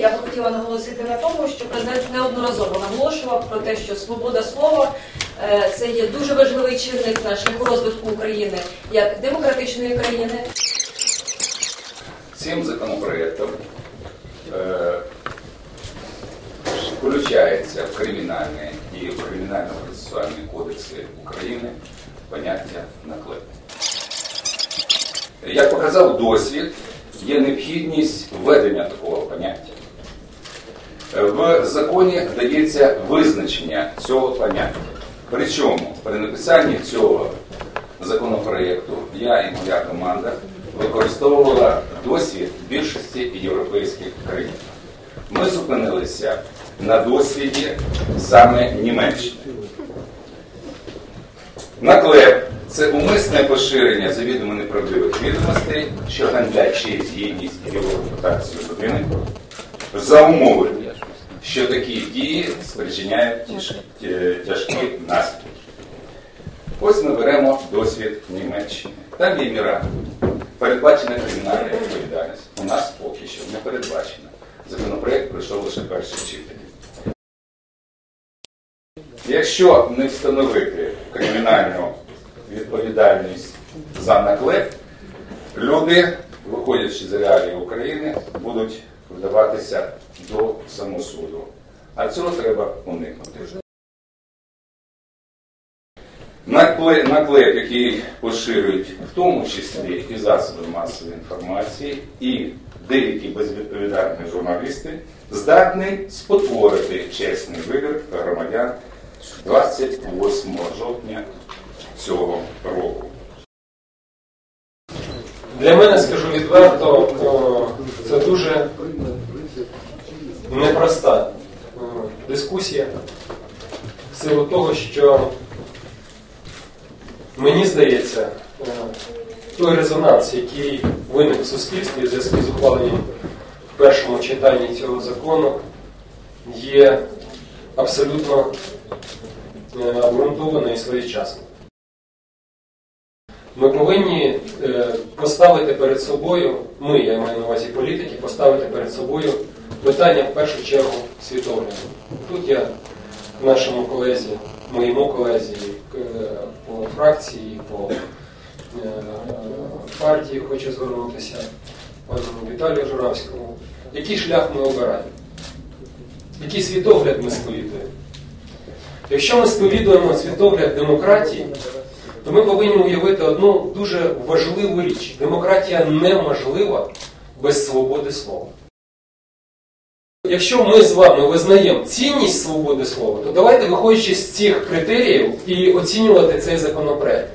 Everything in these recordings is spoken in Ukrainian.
Я би хотіла наголосити на тому, що президент неодноразово наголошував про те, що свобода слова е, це є дуже важливий чинник на шляху розвитку України як демократичної країни. Цим законопроектом е, включається в кримінальний і в кримінально-процесуальний кодекси України поняття наклеп. Як показав досвід, є необхідність введення такого поняття. Е, В законі дається визначення цього поняття. Причому при написанні цього законопроєкту я і моя команда використовувала досвід більшості європейських країн. Ми зупинилися на досвіді саме Німеччини. Наклеп це умисне поширення завідомо неправдивих відомостей, що гандлять чиїсь гідність і репутацію людини, за умови, що такі дії спричиняють тяж- тяжкі наслідки. Ось ми беремо досвід Німеччини. Там є міра. Передбачена кримінальна відповідальність. У нас поки що не передбачена. Законопроект пройшов лише перше читання. Якщо не встановити кримінальну відповідальність за наклеп, люди, виходячи з реалії України, будуть вдаватися до самосуду. А цього треба уникнути. Наклеп, який поширюють в тому числі і засоби масової інформації, і деякі безвідповідальні журналісти, здатний спотворити чесний вибір громадян 28 жовтня цього року. Для мене, скажу відверто, це дуже непроста дискусія в силу того, що мені здається, той резонанс, який виник в суспільстві в зв'язку з ухваленням в першому читанні цього закону, є абсолютно е, обґрунтований і своєчасним. Ми повинні е, поставити перед собою, ми, я маю на увазі політики, поставити перед собою питання в першу чергу світогляду. Тут я нашому колезі, моєму колезі е, по фракції, по е, партії хочу звернутися, пану Віталію Журавському. Який шлях ми обираємо? Який світогляд ми сповідуємо? Якщо ми сповідуємо світогляд демократії, то ми повинні уявити одну дуже важливу річ. Демократія неможлива без свободи слова. Якщо ми з вами визнаємо цінність свободи слова, то давайте, виходячи з цих критеріїв, і оцінювати цей законопроект.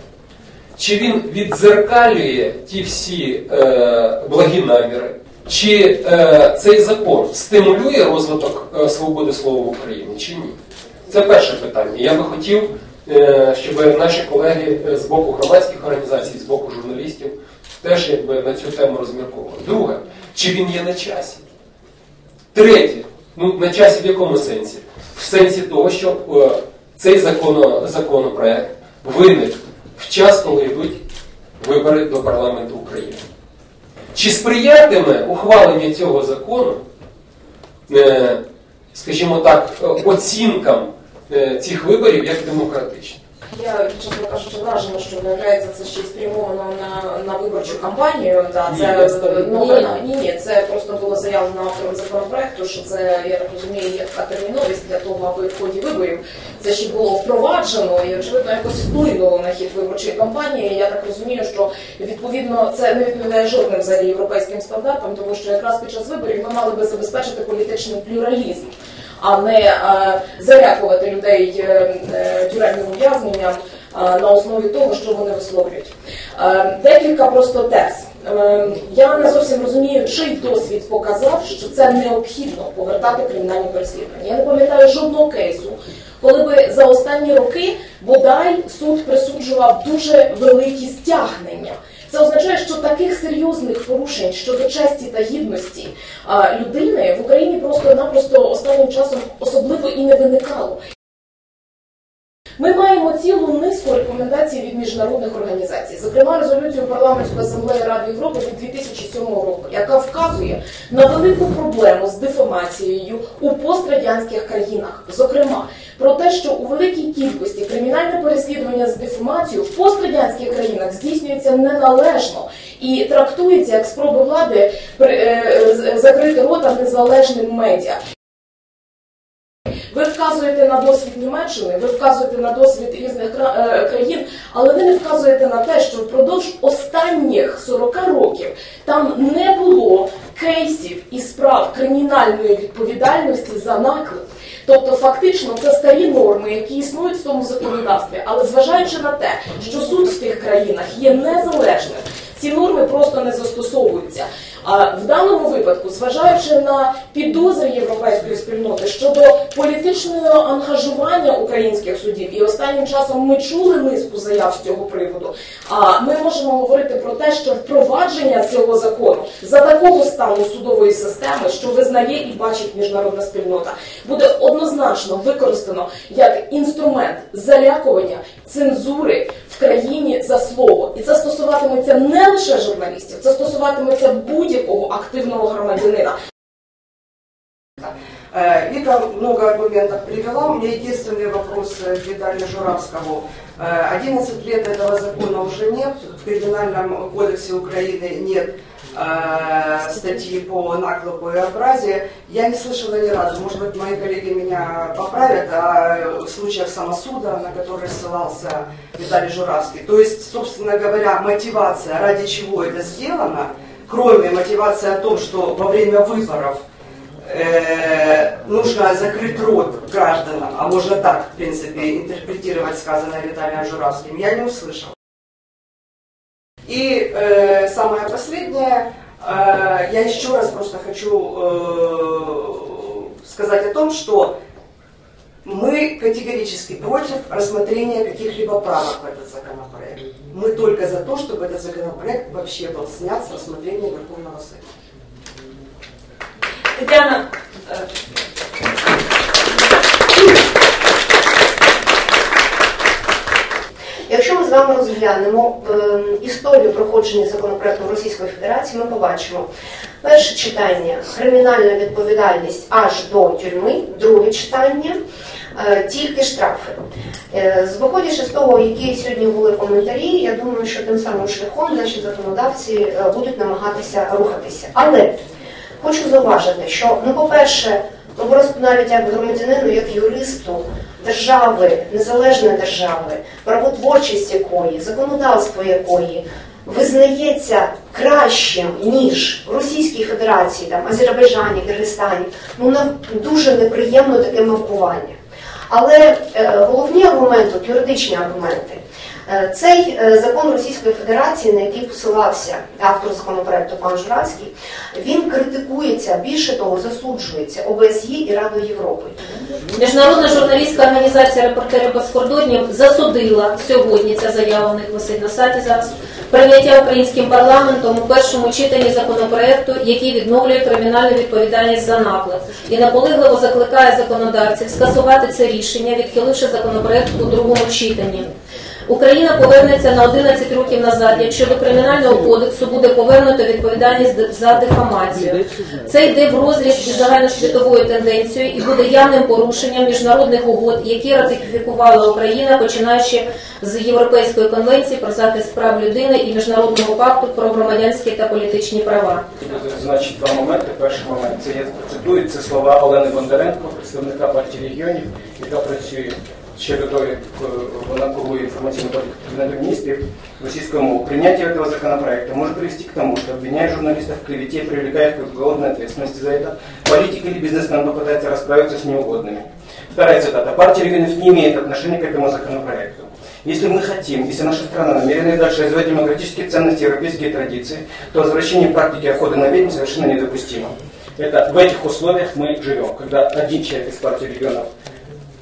Чи він віддзеркалює ті всі е, благі наміри, чи е, цей закон стимулює розвиток е, свободи слова в Україні, чи ні? Це перше питання. Я би хотів, щоб наші колеги е, з боку громадських організацій, з боку журналістів теж якби на цю тему розмірковували. Друге, чи він є на часі? Третє, ну на часі в якому сенсі? В сенсі того, що е, цей законо, законопроект виник в час, коли йдуть вибори до парламенту України. Чи сприятиме ухвалення цього закону, е, скажімо так, е, оцінкам е, цих виборів як демократичних? Я, чесно кажучи, вражена, що виявляється це ще й спрямовано на, на виборчу кампанію. Да, це, ну, питання. ні, ні, це просто було заявлено автором законопроекту, що це, я так розумію, є така терміновість для того, аби в ході виборів це ще було впроваджено і, очевидно, якось вплинуло на хід виборчої кампанії. Я так розумію, що відповідно це не відповідає жодним взагалі європейським стандартам, тому що якраз під час виборів ми мали би забезпечити політичний плюралізм а не е, залякувати людей е, е, тюремним ув'язненням на основі того, що вони висловлюють. Декілька просто тез. Я не зовсім розумію, чий досвід показав, що це необхідно повертати кримінальні переслідування. Я не пам'ятаю жодного кейсу, коли би за останні роки бодай суд присуджував дуже великі стягнення. Це означає, що таких серйозних порушень щодо честі та гідності людини в Україні просто-напросто останнім часом особливо і не виникало. Ми маємо цілу низку рекомендацій від міжнародних організацій, зокрема резолюцію парламентської асамблеї Ради Європи від 2007 року, яка вказує на велику проблему з дефамацією у пострадянських країнах, зокрема про те, що у великій кількості кримінальне переслідування з дефамацією в пострадянських країнах здійснюється неналежно і трактується як спроби влади е, з- закрити рота незалежним медіа. Ви вказуєте на досвід Німеччини, ви вказуєте на досвід різних е, країн, але ви не вказуєте на те, що впродовж останніх 40 років там не було кейсів і справ кримінальної відповідальності за наклеп. Тобто, фактично, це старі норми, які існують в тому законодавстві, але зважаючи на те, що суд в тих країнах є незалежним, ці норми просто не застосовуються. В даному випадку, зважаючи на підозри європейської спільноти щодо політичного ангажування українських судів, і останнім часом ми чули низку заяв з цього приводу. А ми можемо говорити про те, що впровадження цього закону за такого стану судової системи, що визнає і бачить міжнародна спільнота, буде однозначно використано як інструмент залякування цензури в країні за слово, і це стосуватиметься не лише журналістів, це стосуватиметься будь-якого активного громадянина. Вика много аргументов привела. У меня единственный вопрос к Виталию Журавскому. Э, 11 лет этого закона уже нет. В Криминальном кодексе Украины нет статьи по наклепу и образе. Я не слышала ни разу, может быть, мои коллеги меня поправят, о случаях самосуда, на который ссылался Виталий Журавский. То есть, собственно говоря, мотивация, ради чего это сделано, кроме мотивации о том, что во время выборов э, нужно закрыть рот гражданам, а можно так, в принципе, интерпретировать сказанное Виталием Журавским, я не услышала. И э, самое последнее, э, я еще раз просто хочу э, сказать о том, что мы категорически против рассмотрения каких-либо правок в этот законопроект. Мы только за то, чтобы этот законопроект вообще был снят с рассмотрения Верховного Совета. Тетяна, е, Якщо ми з вами розглянемо е, історію проходження законопроекту в Російської Федерації, ми побачимо перше читання кримінальна відповідальність аж до тюрми, друге читання е, тільки штрафи. Е, з- Виходячи з того, які сьогодні були коментарі, я думаю, що тим самим шляхом наші законодавці е, будуть намагатися рухатися. Але хочу зауважити, що ну, по-перше, ну, просто навіть як громадянину, як юристу держави, незалежної держави, правотворчість якої, законодавство якої визнається кращим ніж в Російській Федерації, там Азербайджані, Киргизстані, ну нам дуже неприємно таке маркування. Але е, головні аргументи, юридичні аргументи, е, цей е, закон Російської Федерації, на який посилався автор законопроекту пан Журавський, він критикується, більше того, засуджується ОБСЄ і Радою Європи. Міжнародна журналістська організація Репортери без кордонів засудила сьогодні ця заява у них висить на сайті зараз. Прийняття українським парламентом у першому читанні законопроекту, який відновлює кримінальну відповідальність за наклад, і наполегливо закликає законодавців скасувати це рішення, відхиливши законопроект у другому читанні. Україна повернеться на 11 років назад, якщо до кримінального кодексу буде повернуто відповідальність за дефамацію. Це йде в розріз із загальносвітовою тенденцією і буде явним порушенням міжнародних угод, які ратифікувала Україна, починаючи з Європейської конвенції про захист прав людини і міжнародного пакту про громадянські та політичні права. Значить, два моменти. Перший момент це я цитую це слова Олени Бондаренко, представника партії регіонів, яка працює чередою, е, вона курує інформаційну політику Кабінету міністрів російською мовою. Принятие этого законопроекта может привести к тому, что обвиняя журналистов в клевете и привлекая их к уголовной ответственности за это, политик или бизнесмен попытается расправиться с неугодными. Вторая цитата. Партия регионов не имеет отношения к этому законопроекту. Если мы хотим, если наша страна намерена и дальше развивать демократические ценности и европейские традиции, то возвращение практики охоты на ведьм совершенно недопустимо. Это в этих условиях мы живем, когда один человек из партии регионов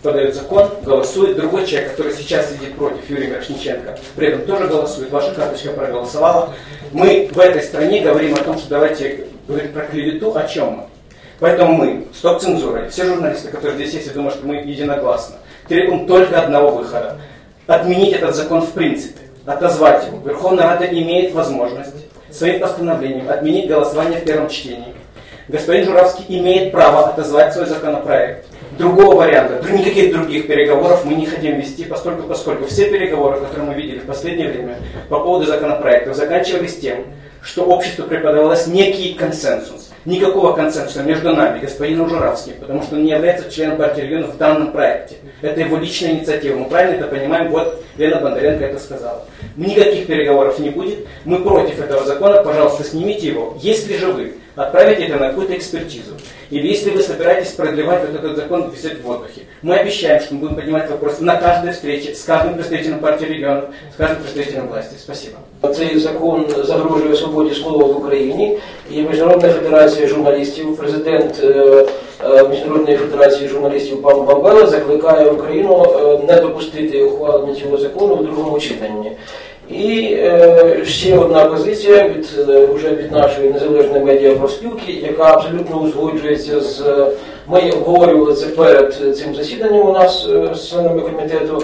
подает закон, голосует, другой человек, который сейчас сидит против, Юрий Мирошниченко, при этом тоже голосует, ваша карточка проголосовала. Мы в этой стране говорим о том, что давайте говорить про клевету, о чем мы. Поэтому мы, стоп цензурой, все журналисты, которые здесь есть, я думаю, что мы единогласно, требуем только одного выхода. отменить этот закон в принципе, отозвать его. Верховная Рада имеет возможность своим постановлением отменить голосование в первом чтении. Господин Журавский имеет право отозвать свой законопроект. Другого варианта, никаких других переговоров мы не хотим вести, поскольку, поскольку все переговоры, которые мы видели в последнее время по поводу законопроектов, заканчивались тем, что обществу преподавалось некий консенсус. Никакого консенсуса между нами, господином Журавским, потому что он не является членом партии регионов в данном проекте. Это его личная инициатива. Мы правильно это понимаем, вот Лена Бондаренко это сказала. Никаких переговоров не будет. Мы против этого закона, пожалуйста, снимите его. Если же вы отправите это на какую-то экспертизу, или если вы собираетесь продлевать вот этот закон висеть в воздухе, мы обещаем, что мы будем поднимать вопрос на каждой встрече с каждым представителем партии регионов, с каждым представителем власти. Спасибо. Цей закон загрожує свободі слова в Україні. І Міжнародна федерація журналістів, президент е, е, Міжнародної федерації журналістів пан Бамбела закликає Україну е, не допустити ухвалення цього закону в другому читанні. І е, ще одна позиція від е, вже від нашої незалежної медіапроспілки, яка абсолютно узгоджується з е, ми обговорювали це перед цим засіданням у нас з членами комітету.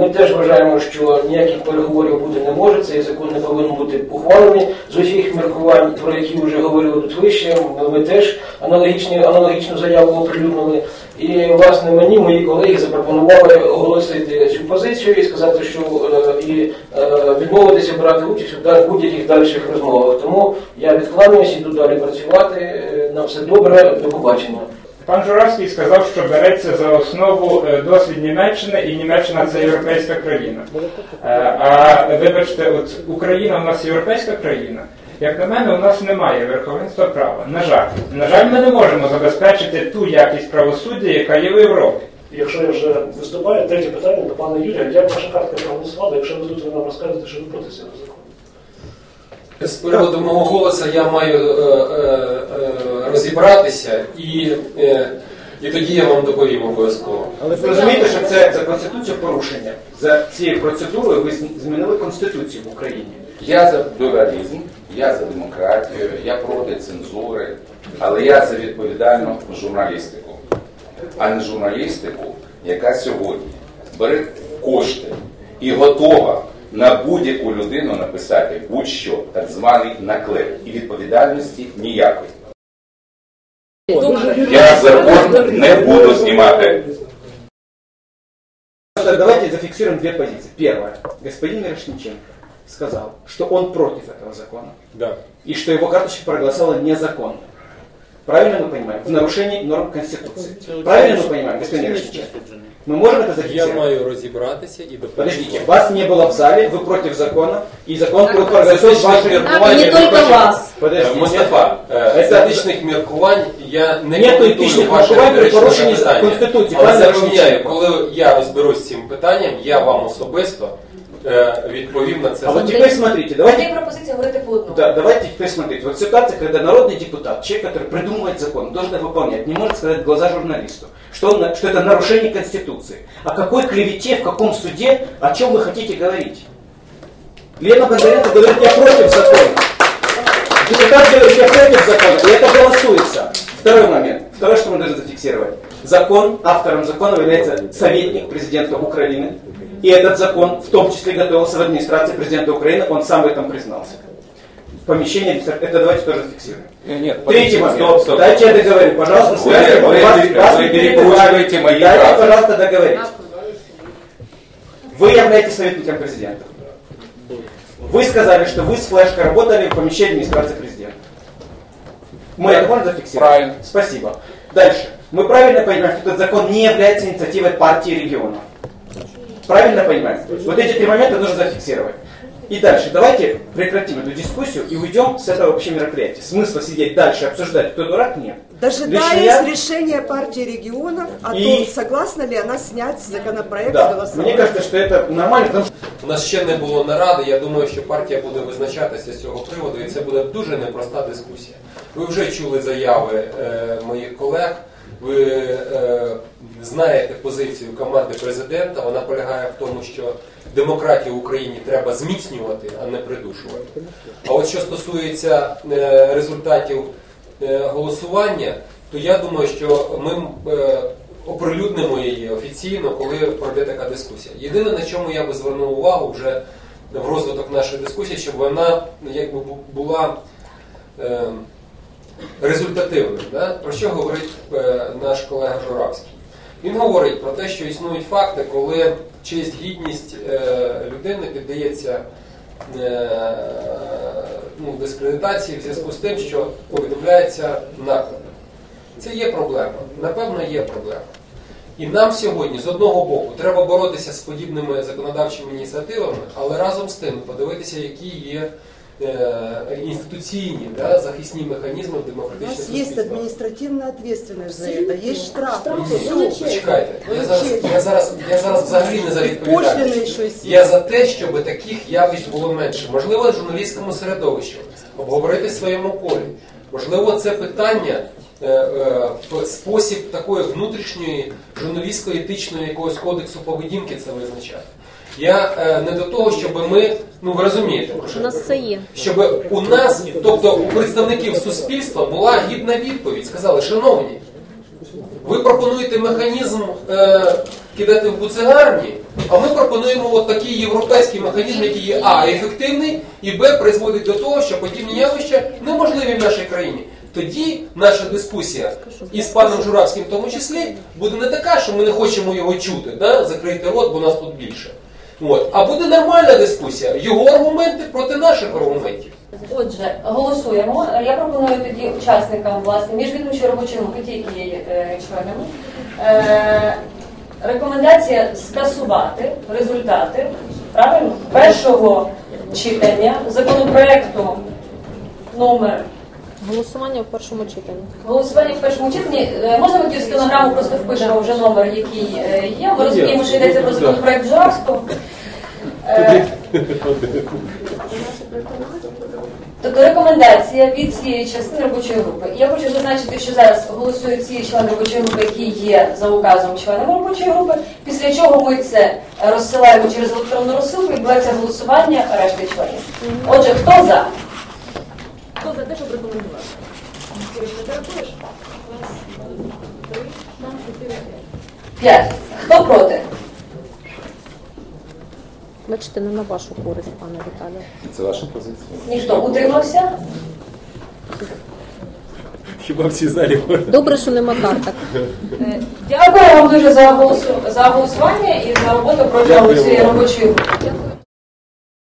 Ми теж вважаємо, що ніяких переговорів бути не може. Цей закон не повинен бути ухвалений з усіх міркувань, про які вже говорили тут вище. Ми теж аналогічні, аналогічну заяву оприлюднили. І власне мені мої колеги запропонували оголосити цю позицію і сказати, що е, і е, відмовитися брати участь у будь-яких дальших розмовах. Тому я відкланяюсь, іду далі працювати. Е, На все добре, до побачення. Пан Журавський сказав, що береться за основу досвід Німеччини, і Німеччина це європейська країна. А вибачте, от Україна у нас європейська країна. Як на мене, у нас немає верховенства права. На жаль, на жаль, ми не можемо забезпечити ту якість правосуддя, яка є в Європі. Якщо я вже виступаю, третє питання до пана Юрія. Як ваша картка проголосувала, якщо ви тут нам розкажете, що ви проти цього закону? З приводу мого голосу я маю е, е, е, розібратися і, е, і тоді я вам доповім обов'язково. Але ви розумієте, що це за конституцію порушення. За цією процедурою ви змінили конституцію в Україні. Я за плюралізм, я за демократію, я проти цензури, але я за відповідальну журналістику, а не журналістику, яка сьогодні бере кошти і готова на будь-яку людину написати будь-що, так званий наклеп, і відповідальності ніякої. Я закон не буду знімати. Просто Давайте зафиксируем две позиции. Первое. Господин Мирошниченко сказал, что он против этого закона. Да. И что его карточка проголосовала незаконно. Правильно мы понимаем? В нарушении норм Конституции. Правильно мы понимаем, господин Мирошниченко? Мы можем это Я зафиксировать? маю розібратися і доповім. Подождите, вас не было в зале, вы против закона, и закон был проголосован вашей... И не только вас. Подождите. Мустафа, е, з Це- етичних міркувань я не Нету коментую етичних ваше міркувань при риторичне порушенні запитання. Конституції. Але Правильно запевняю, коли я розберусь з цим питанням, я вам особисто е, відповім на це А вот запитання. теперь смотрите, давайте Є пропозиція говорити по одному. Да, давайте теперь смотреть. Вот ситуация, когда народный депутат, человек, который придумывает закон, должен его выполнять, не может сказать в глаза журналисту, что, он, на- что это нарушение Конституции. О какой клевете, в каком суде, о чем вы хотите говорить? Лена Бондаренко говорит, я против закона. Депутат говорит, я против закона, и это голосуется. Второй момент. Второе, что мы должны зафиксировать. Закон, автором закона является советник президента Украины. И этот закон в том числе готовился в администрации президента Украины, он сам в этом признался. Помещение, это давайте тоже зафиксируем. Нет, Третий момент. Стоп, стоп. Дайте я договорю, пожалуйста. Вы- вы- вас- вы вас не перекручиваете мои Дайте, фразы. пожалуйста, договорить. Вы являетесь советником президента. Вы сказали, что вы с флешкой работали в помещении администрации президента. Мы это можем зафиксировать? Правильно. Спасибо. Дальше. Мы правильно понимаем, что этот закон не является инициативой партии регионов. Правильно понимаем? Вот эти три момента нужно зафиксировать. И дальше, давайте прекратим эту дискуссию и уйдем с этого вообще мероприятия. Смысла сидеть дальше и обсуждать, кто дурак, нет. Лично Дожидаясь я- решения партии регионов о И- том, согласна ли она снять законопроект с Да, голосования. мне кажется, что это нормально, потому что У нас ще не було наради. Я думаю, що партія буде визначатися з цього приводу, і це буде дуже непроста дискусія. Ви вже чули заяви е, моїх колег. Ви е, знаєте позицію команди президента. Вона полягає в тому, що демократію в Україні треба зміцнювати, а не придушувати. А от що стосується е, результатів е, голосування, то я думаю, що ми е, оприлюднимо її офіційно, коли пройде така дискусія. Єдине, на чому я би звернув увагу вже в розвиток нашої дискусії, щоб вона ну, якби була е, результативною. Да? Про що говорить е, наш колега Журавський? Він говорить про те, що існують факти, коли честь гідність е, людини піддається е, ну, дискредитації в зв'язку з тим, що повідомляється наклеп. Це є проблема. Напевно, є проблема. І нам сьогодні з одного боку треба боротися з подібними законодавчими ініціативами, але разом з тим подивитися, які є е, інституційні да, захисні механізми в У демократичних нас есть суспільствах. административная ответственность за это, есть штрафы. Штрафы, всё. Почекайте, я зараз, я зараз, я зараз взагалі не за Пошлины відповідальність. еще есть. Я за те, щоб таких явищ було менше. Можливо, в журналістському середовищі обговорити в своєму полі. Можливо, це питання е, е, в спосіб такої внутрішньої журналістської етичної якогось кодексу поведінки це визначати. Я е, не до того, щоб ми, ну ви розумієте, про що У я нас кажу. є. щоб у нас, тобто у представників суспільства, була гідна відповідь. Сказали, шановні, ви пропонуєте механізм е, кидати в буцегарні, а ми пропонуємо от такий європейський механізм, який є А ефективний, і Б призводить до того, що подібні явища неможливі в нашій країні. Тоді наша дискусія із паном Журавським в тому числі буде не така, що ми не хочемо його чути, да? закрийте рот, бо нас тут більше. От. А буде нормальна дискусія, його аргументи проти наших аргументів. Отже, голосуємо. Я пропоную тоді учасникам власне міжвідомчої робочої групи, які є е, членами. Е, рекомендація скасувати результати правильно першого читання законопроекту номер Голосування в першому читанні. Голосування в першому читанні. Е, Можна ми в стенограму просто впишемо вже номер, який е, є. Ми розуміємо, що йдеться про законопроект Журавського. Е, Тобто рекомендація від цієї частини робочої групи. Я хочу зазначити, що зараз голосують ці члени робочої групи, які є за указом членами робочої групи, після чого ми це розсилаємо через електронну розсилку і відбувається голосування решти членів. Отже, хто за? Хто за те, щоб рекомендувати? П'ять. Хто проти? Бачите, не на вашу користь, пане Віталію. Це ваша позиція? Ніхто утримався? Хіба всі залі Добре, що нема карток. Е, Дякую вам дуже за голосу- за голосування і за роботу протягом цієї робочої групи.